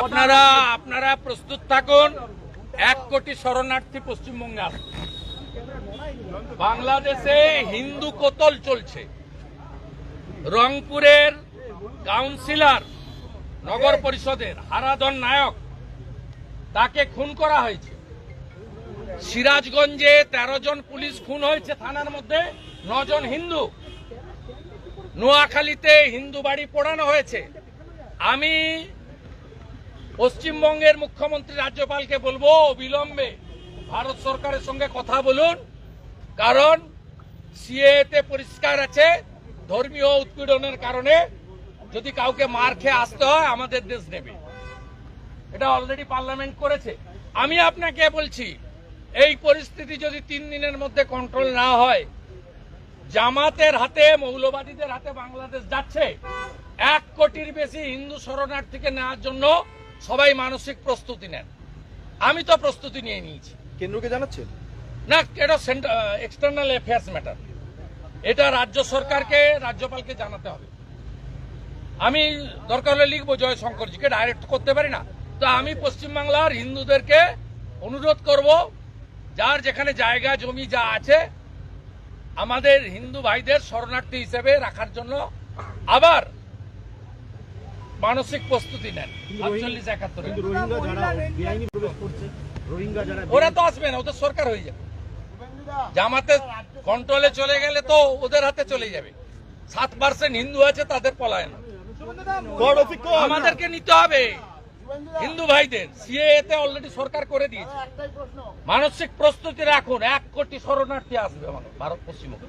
আপনারা আপনারা প্রস্তুত থাকুন। এক কোটি শরণার্থী পশ্চিমবঙ্গে আসবে বাংলাদেশে হিন্দু কোতল চলছে। রংপুরের কাউন্সিলর, নগর পরিষদের হারাধন নায়ক, তাকে খুন করা হয়েছে। সিরাজগঞ্জে তেরো জন পুলিশ খুন হয়েছে থানার মধ্যে নজন হিন্দু। নোয়াখালীতে হিন্দু বাড়ি পোড়ানো হয়েছে। আমি পশ্চিমবঙ্গের মুখ্যমন্ত্রী রাজ্যপালকে বলব অবিলম্বে ভারত সরকারের সঙ্গে কথা বলুন। কারণ সিএতে পরিষ্কার আছে, ধর্মীয় উৎপীড়নের কারণে যদি কাউকে মার খেয়ে আসতে হয়, আমাদের দেশ নেবে। এটা অলরেডি পার্লামেন্ট করেছে। আমি আপনাকে বলছি, এই পরিস্থিতি যদি তিন দিনের মধ্যে কন্ট্রোল না হয়, জামাতের হাতে, মৌলবাদীদের হাতে বাংলাদেশ যাচ্ছে, এক কোটির বেশি হিন্দু শরণার্থীকে নেওয়ার জন্য সবাই মানসিক প্রস্তুতি নেন। আমি তো প্রস্তুতি নিয়ে নিয়েছি। কেন্দ্রকে জানাচ্ছেন? না এটা এক্সটার্নাল অ্যাফেয়ার্স ম্যাটার এটা রাজ্য সরকারকে রাজ্যপালকে জানাতে হবে। আমি দরকার হলে লিখব জয়শঙ্করজিকে ডাইরেক্ট করতে পারি না। তো আমি পশ্চিমবাংলার হিন্দুদেরকে অনুরোধ করব যার যেখানে জায়গা জমি যা আছে আমাদের হিন্দু ভাইদের শরণার্থী হিসেবে রাখার জন্য আবার মানসিক প্রস্তুতি নেন। আটচল্লিশ একাত্তরে। কিন্তু রোহিঙ্গা যারা বেআইনি প্রবেশ করছে রোহিঙ্গা যারা ওরা তো আসবে না ওদের সরকার হয়ে যাবে। জামাতে কন্ট্রোলে চলে গেলে তো ওদের হাতে চলে যাবে। সাত পার্সেন্ট হিন্দু আছে তাদের পলায়ন আমাদেরকে নিতে হবে। হিন্দু ভাইদের সিএতে অলরেডি সরকার করে দিয়েছে। মানসিক প্রস্তুতি রাখুন এক কোটি শরণার্থী আসবে ভারত পশ্চিমবঙ্গ।